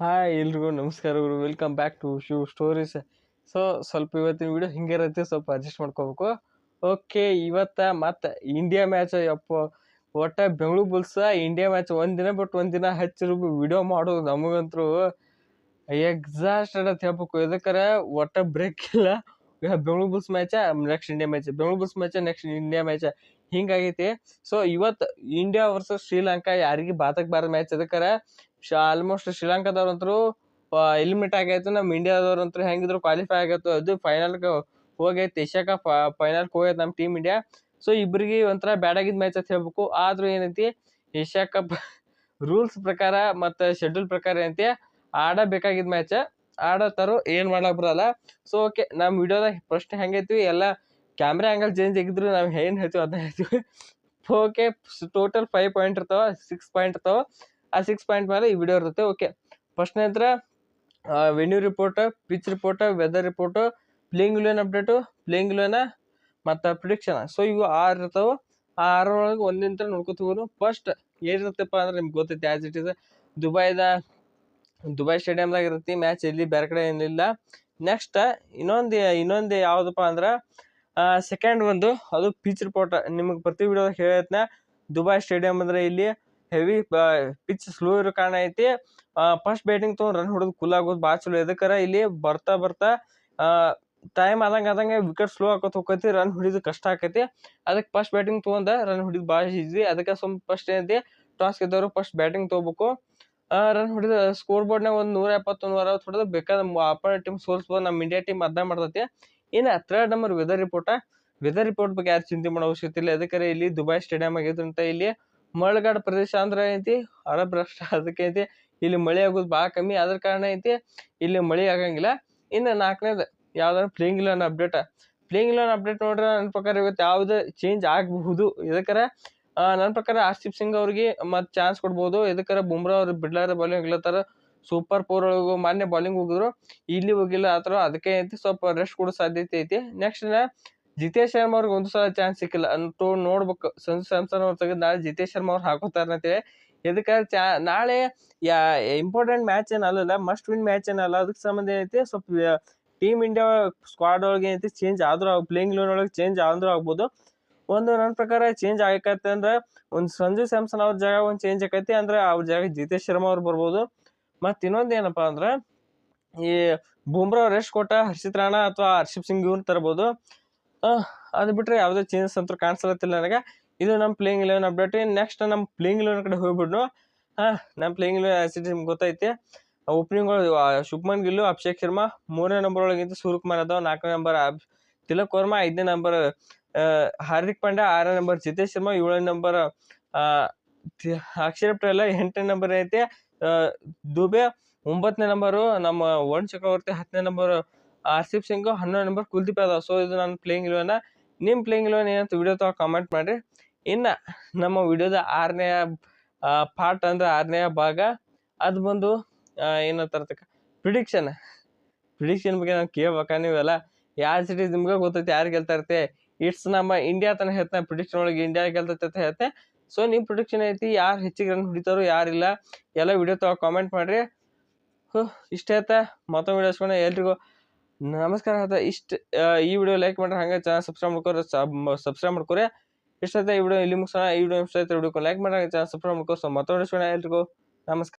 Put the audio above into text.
Hi ಎಲ್ರಿಗೂ ನಮಸ್ಕಾರಗಳು welcome back to Shiv stories so ಸ್ವಲ್ಪ ಇವತ್ತಿನ ವಿಡಿಯೋ ಹಿಂಗೆ ಇರುತ್ತೆ, ಸ್ವಲ್ಪ ಅಡ್ಜಸ್ಟ್ ಮಾಡ್ಕೋಬೇಕು. ಓಕೆ ಇವತ್ತ ಮತ್ತೆ ಇಂಡಿಯಾ ಮ್ಯಾಚ್ ಯಪ್ಪ. ಒಟ್ಟೆ ಬೆಂಗಳೂರು ಬುಲ್ಸ ಇಂಡಿಯಾ ಮ್ಯಾಚ್ ಒಂದಿನ ಬಟ್ ಒಂದಿನ ಹಚ್ಚಿರು ವಿಡಿಯೋ ಮಾಡೋದು ನಮಗಂತರೂ. ಎಕ್ಸಾಸ್ಟ್ ಅಂತ ಹೇಳ್ಬೇಕು. ಇದಕ್ಕರ ಒಟ್ಟೆ ಬ್ರೇಕ್ ಇಲ್ಲ. Bengaluru bulls match next India match, Bengaluru bulls match next India match ಹಿಂಗಾಗೈತಿ. So ಇವತ್ತು ಇಂಡಿಯಾ ವರ್ಸಸ್ ಶ್ರೀಲಂಕಾ ಯಾರಿಗೆ ಬಾತಕ್ ಮ್ಯಾಚ್ ಅದಕ್ಕಾರ? ಆಲ್ಮೋಸ್ಟ್ ಶ್ರೀಲಂಕಾದವ್ರಂತರೂ ಎಲಿಮಿನೇಟ್ ಆಗೈತು. ನಮ್ಮ ಇಂಡಿಯಾದವ್ರಂತೂ ಹೆಂಗಿದ್ರು ಕ್ವಾಲಿಫೈ ಆಗೈತು ಅದು ಫೈನಲ್ಗೆ ಹೋಗೈತೆ. ಏಷ್ಯಾ ಕಪ್ ಫೈನಲ್ಗೆ ಹೋಗೈತೆ ನಮ್ಮ ಟೀಮ್ ಇಂಡಿಯಾ ಸೊ ಇಬ್ಬರಿಗೆ ಒಂಥರ ಬ್ಯಾಡ್ ಆಗಿದ್ದ ಮ್ಯಾಚ್ ಅಂತ ಹೇಳ್ಬೇಕು. ಆದ್ರೂ ಏನೈತಿ? ಏಷ್ಯಾ ಕಪ್ ರೂಲ್ಸ್ ಪ್ರಕಾರ ಮತ್ತು ಶೆಡ್ಯೂಲ್ ಪ್ರಕಾರ ಏನೈತಿ? ಆಡಬೇಕಾಗಿದ್ದ ಮ್ಯಾಚ್. ಆಡತ್ತಾರು ಏನು ಮಾಡಕ್ ಬರಲ್ಲ. ಸೊ ಓಕೆ ನಮ್ಮ ವಿಡಿಯೋದಾಗ ಪ್ರಶ್ನೆ ಹೆಂಗೈತಿ, ಎಲ್ಲ ಕ್ಯಾಮ್ರಾ ಆ್ಯಂಗಲ್ ಚೇಂಜ್ ಆಗಿದ್ರು ನಾವು ಏನು ಹೇಳ್ತೀವಿ ಅದನ್ನ ಹೇಳ್ತೀವಿ ಓಕೆ ಟೋಟಲ್ ಫೈವ್ ಪಾಯಿಂಟ್ ಇರ್ತಾವ ಸಿಕ್ಸ್ ಪಾಯಿಂಟ್ ಇರ್ತಾವ. ಆ ಸಿಕ್ಸ್ ಪಾಯಿಂಟ್ ಮೇಲೆ ಈ ವಿಡಿಯೋ ಇರುತ್ತೆ ಓಕೆ ಫಸ್ಟ್ ನಂತರ venue report pitch report weather report playing eleven update playing eleven ಮತ್ತು ಪ್ರಿಡಿಕ್ಷನ್ ಸೊ ಇವು ಆರು ಇರ್ತಾವೆ. ಆ ಆರೊಳಗೆ ಒಂದಿನ ನೋಡ್ಕೊತೀವಿ ಫಸ್ಟ್ ಏನಿರುತ್ತಪ್ಪ ಅಂದ್ರೆ ನಿಮ್ಗೆ ಗೊತ್ತೈತೆ ಆ್ಯಸ್ ಇಟ್ ಇಸ್ ದುಬೈದ ದುಬೈ ಸ್ಟೇಡಿಯಂದಾಗ ಇರುತ್ತೆ ಮ್ಯಾಚ್ ಎಲ್ಲಿ ಬೇರೆ ಕಡೆ ಏನಿಲ್ಲ. ನೆಕ್ಸ್ಟ್ ಇನ್ನೊಂದು ಇನ್ನೊಂದು ಯಾವುದಪ್ಪ ಅಂದ್ರೆ ಸೆಕೆಂಡ್ ಒಂದು, ಅದು ಪಿಚ್ ರಿಪೋರ್ಟ್ ನಿಮಗೆ ಪ್ರತಿ ವಿಡಿಯೋದಾಗ ಹೇಳತ್ನ ದುಬೈ ಸ್ಟೇಡಿಯಂ ಅಂದ್ರೆ ಇಲ್ಲಿ ಹೆವಿ ಪಿಚ್ ಸ್ಲೋ ಇರೋ ಕಾರಣ ಐತಿ. ಫಸ್ಟ್ ಬ್ಯಾಟಿಂಗ್ ತೊಗೊಂಡು ರನ್ ಹೊಡೆದು ಕೂಲ್ ಆಗೋದು ಭಾಳ ಚಲೋ. ಎದಕ್ಕರ ಇಲ್ಲಿ ಬರ್ತಾ ಬರ್ತಾ ಟೈಮ್ ಆದಂಗೆ ಆದಂಗೆ ವಿಕೆಟ್ ಸ್ಲೋ ಆಕೋತ ಹೋಗತಿ ರನ್ ಹೊಡಿದು ಕಷ್ಟ ಆಕೈತಿ. ಅದಕ್ಕೆ ಫಸ್ಟ್ ಬ್ಯಾಟಿಂಗ್ ತೊಗೊಂಡ ರನ್ ಹೊಡಿದು ಭಾಳ ಈಜಿ ಅದಕ್ಕೆ ಸ್ವಲ್ಪ ಫಸ್ಟ್ ಏನೈತಿ ಟಾಸ್ ಗೆದ್ದವರು ಫಸ್ಟ್ ಬ್ಯಾಟಿಂಗ್ ತೊಗೋಬೇಕು. ರನ್ ಹೊಡೆದು ಸ್ಕೋರ್ ಬೋರ್ಡ್ನಾಗ ಒಂದು ನೂರ ಎಪ್ಪತ್ತು ನೂರ ಅರವತ್ತು ಹೊಡೆದು ಬೇಕಾದ ಅಪೋನೆಂಟ್ ಟೀಮ್ ಸೋಲ್ಸ್ಬೋದು ನಮ್ಮ ಇಂಡಿಯಾ ಟೀಮ್ ಅದನ್ನ ಮಾಡ್ತೈತಿ. ಇನ್ನು third number weather report weather report ಬಗ್ಗೆ ಯಾರು ಚಿಂತೆ ಮಾಡೋ ಅವಶ್ಯಕತೆ ಇಲ್ಲ. ಅದಕ್ಕೆ ಇಲ್ಲಿ ದುಬೈ ಸ್ಟೇಡಿಯಂ ಆಗಿದ್ರಂತ ಇಲ್ಲಿ ಮಳೆಗಾಡ ಪ್ರದೇಶ ಅಂದ್ರೆ ಐತಿ ಅರಬ್ ರಾಷ್ಟ್ರ ಅದಕ್ಕೆ ಐತಿ. ಇಲ್ಲಿ ಮಳೆ ಆಗೋದು ಭಾಳ ಕಮ್ಮಿ. ಅದ್ರ ಕಾರಣ ಐತಿ, ಇಲ್ಲಿ ಮಳೆ ಆಗಂಗಿಲ್ಲ. ಇನ್ನು ನಾಲ್ಕನೇದು ಯಾವ್ದಾದ್ರು playing eleven update playing eleven update ನೋಡ್ರೆ ನನ್ನ ಪ್ರಕಾರ ಇವತ್ತು ಯಾವ್ದು ಚೇಂಜ್ ಆಗಬಹುದು. ಇದಕ್ಕರ ನನ್ನ ಪ್ರಕಾರ ಆರ್ಶಿಪ್ ಸಿಂಗ್ ಅವ್ರಿಗೆ ಮತ್ತೆ ಚಾನ್ಸ್ ಕೊಡ್ಬೋದು. ಎದಕ್ಕಾರ ಬುಮ್ರಾ ಅವ್ರು ಬಿಡ್ಲಾರ ಬಾಲಿಂಗ್ ಇಲ್ಲತ್ತಾರ ಸೂಪರ್ ಫೋರ್ ಒಳಗೂ ಮಾನ್ಯ ಬಾಲಿಂಗ್ ಹೋಗಿದ್ರು. ಇಲ್ಲಿ ಹೋಗಿಲ್ಲ ಆ ಥರ ಅದಕ್ಕೆ ಐತಿ ಸ್ವಲ್ಪ ರೆಸ್ಟ್ ಕೊಡೋ ಸಾಧ್ಯತೆ ಐತಿ. ನೆಕ್ಸ್ಟ್ ಜಿತೇಶ್ ಶರ್ಮಾ ಅವ್ರಿಗೆ ಒಂದು ಸಲ ಚಾನ್ಸ್ ಸಿಕ್ಕಿಲ್ಲ. ಅಂತೂ ನೋಡ್ಬೇಕು. ಸಂಜು ಸ್ಯಾಮ್ಸನ್ ಅವ್ರು ತೆಗೆದು ನಾಳೆ ಜಿತೇಶ್ ಶರ್ಮಾ ಅವ್ರು ಹಾಕೋತಾರ ಅಂತೇಳಿ ಎದಕ್ಕೆ ಚಾ, ನಾಳೆ ಯಾ ಇಂಪಾರ್ಟೆಂಟ್ ಮ್ಯಾಚ್ ಏನಲ್ಲ ಮಸ್ಟ್ ವಿನ್ ಮ್ಯಾಚ್ ಏನಲ್ಲ ಅದಕ್ಕೆ ಸಂಬಂಧ ಏನೈತಿ, ಸ್ವಲ್ಪ ಟೀಮ್ ಇಂಡಿಯಾ ಸ್ಕ್ವಾಡ್ ಒಳಗೆ ಏನೈತಿ ಚೇಂಜ್ ಆದ್ರೂ ಪ್ಲೇಯಿಂಗ್ ಲೋನ್ ಒಳಗೆ ಚೇಂಜ್ ಆದ್ರೂ ಆಗ್ಬೋದು. ಒಂದು ನನ್ನ ಪ್ರಕಾರ ಚೇಂಜ್ ಆಗೈತೆ ಅಂದ್ರೆ ಒಂದು ಸಂಜು ಸ್ಯಾಮ್ಸನ್ ಅವ್ರ ಜಾಗ ಒಂದು ಚೇಂಜ್ ಆಕೈತಿ ಅಂದ್ರೆ ಅವ್ರ ಜಾಗ ಜಿತೇಶ್ ಶರ್ಮಾ ಅವ್ರು ಬರ್ಬೋದು. ಮತ್ತು ಇನ್ನೊಂದು ಏನಪ್ಪ ಅಂದ್ರೆ ಈ ಬುಮ್ರಾ ರೆಸ್ಟ್ ಕೊಟ್ಟ ಹರ್ಷಿತ್ ರಾಣಾ ಅಥವಾ ಹರ್ಷಿಪ್ ಸಿಂಗ್ ಇವ್ರು ತರ್ಬೋದು. ಅದು ಬಿಟ್ಟರೆ ಯಾವುದೇ ಚೇಂಜಸ್ ಅಂತೂ ಕಾಣಿಸ್ಲತ್ತಿಲ್ಲ ನನಗೆ. ಇದು ನಮ್ಮ ಪ್ಲೇಯಿಂಗ್ ಇಲೆವನ್ ಅಪ್ಡೇಟ್ ನೆಕ್ಸ್ಟ್ ನಮ್ಮ ಪ್ಲೇಯಿಂಗ್ ಇಲೆವೆನ್ ಕಡೆ ಹೋಗ್ಬಿಡ್ನು. ಹಾಂ ನಮ್ಮ ಪ್ಲೇಯಿಂಗ್ ಇಲೆವೆನ್ ಆ್ಯಸಿಡ್ ನಿಮ್ಗೆ ಗೊತ್ತೈತಿ. ಓಪನಿಂಗ್ ಶುಭ್ಮನ್ ಗಿಲ್ಲು, ಅಭಿಷೇಕ್ ಶರ್ಮಾ, ಮೂರನೇ ನಂಬರ್ ಒಳಗಿಂತ ಸೂರ್ಯಕುಮಾರ್ ಅದಾವ ನಾಲ್ಕನೇ ನಂಬರ್ ತಿಲಕ್ ವರ್ಮಾ, ಐದನೇ ನಂಬರ್ ಹಾರ್ದಿಕ್ ಪಾಂಡ್ಯ ಆರನೇ ನಂಬರ್ ಜಿತೇಶ್ ಶರ್ಮಾ ಏಳನೇ ನಂಬರ್ ಅಕ್ಷರ ಪಟೇಲ ಎಂಟನೇ ನಂಬರ್ ಐತೆ. ದುಬೆ ಒಂಬತ್ತನೇ ನಂಬರು ನಮ್ಮ ವರುಣ್ ಚಕ್ರವರ್ತಿ ಹತ್ತನೇ ನಂಬರ್ ಆರ್ಸಿಪ್ ಸಿಂಗ್ ಹನ್ನೊಂದು ನಂಬರ್ ಕುಲ್ದೀಪ್ ಯಾದವ್. ಸೊ ಇದು ನನ್ನ ಪ್ಲೇಯಿಂಗ್ ಇಲ್ವನ ನಿಮ್ಮ ಪ್ಲೇಯಿಂಗ್ ಇಲ್ವನ ಏನಂತ ವಿಡಿಯೋ ತಗೋ ಕಮೆಂಟ್ ಮಾಡಿ ಇನ್ನು ನಮ್ಮ ವಿಡಿಯೋದ ಆರನೇ ಪಾರ್ಟ್ ಅಂದ್ರೆ ಆರನೇ ಭಾಗ. ಅದು ಬಂದು ಏನಂತಾರತಕ್ಕ ಪ್ರಿಡಿಕ್ಷನ್ ಪ್ರಿಡಿಕ್ಷನ್ ಬಗ್ಗೆ ನಾನು ಕೇಳ್ಬೇಕಾ ನೀವೆಲ್ಲ? ಯಾರು ಸಿಟಿ ನಿಮ್ಗೆ ಗೊತ್ತೈತೆ, ಯಾರು ಗೆಲ್ತಾ ಇರ್ತೆ? ಇಟ್ಸ್ ನಮ್ಮ ಇಂಡಿಯಾ ತನ ಹೇಳ್ತಾನೆ ಪ್ರೊಡಿಕ್ಷನ್ ಒಳಗೆ ಇಂಡಿಯಾ ಗೆಲ್ತೈತೆ ಅಂತ ಹೇಳ್ತೆ. ಸೊ ನಿಮ್ಮ ಪ್ರೊಡಿಕ್ಷನ್ ಐತಿ, ಯಾರು ಹೆಚ್ಚಿಗೆ ರನ್ ಹೊಡಿತಾರೋ ಯಾರಿಲ್ಲ ಎಲ್ಲ ವಿಡಿಯೋ ತಗೋ ಕಾಮೆಂಟ್ ಮಾಡಿರಿ. ಹ್ಞೂ ಇಷ್ಟ ಆಯ್ತಾ? ಮತ್ತೊಂದು ವಿಡಿಯೋ ಇಸ್ಕೊಂಡು ಎಲ್ರಿಗೂ ನಮಸ್ಕಾರ ಆಯ್ತಾ ಇಷ್ಟು ಈ ವಿಡಿಯೋ ಲೈಕ್ ಮಾಡ್ರೆ, ಹಂಗೆ ಚಾನಲ್ ಸಬ್ಸ್ಕ್ರೈಬ್ ಮಾಡ್ಕೋರಿ ಸಬ್ಸ್ಕ್ರೈಬ್ ಮಾಡ್ಕೋರಿ. ಇಷ್ಟ ಆಯ್ತಾ? ಈ ವಿಡಿಯೋ ಇಲ್ಲಿ ಮುಗಿಸೋಣ. ಈ ವಿಡಿಯೋ ಇಷ್ಟ ಆಯ್ತಾ? ವಿಡಿಯೋ ಲೈಕ್ ಮಾಡ್ರೆ ಚಾನಲ್ ಸಬ್ಸ್ಕ್ರೈಬ್ ಮಾಡ್ಕೋ ಸೊ ಮತ್ತೊಂದು ಎಲ್ರಿಗೂ ನಮಸ್ಕಾರ.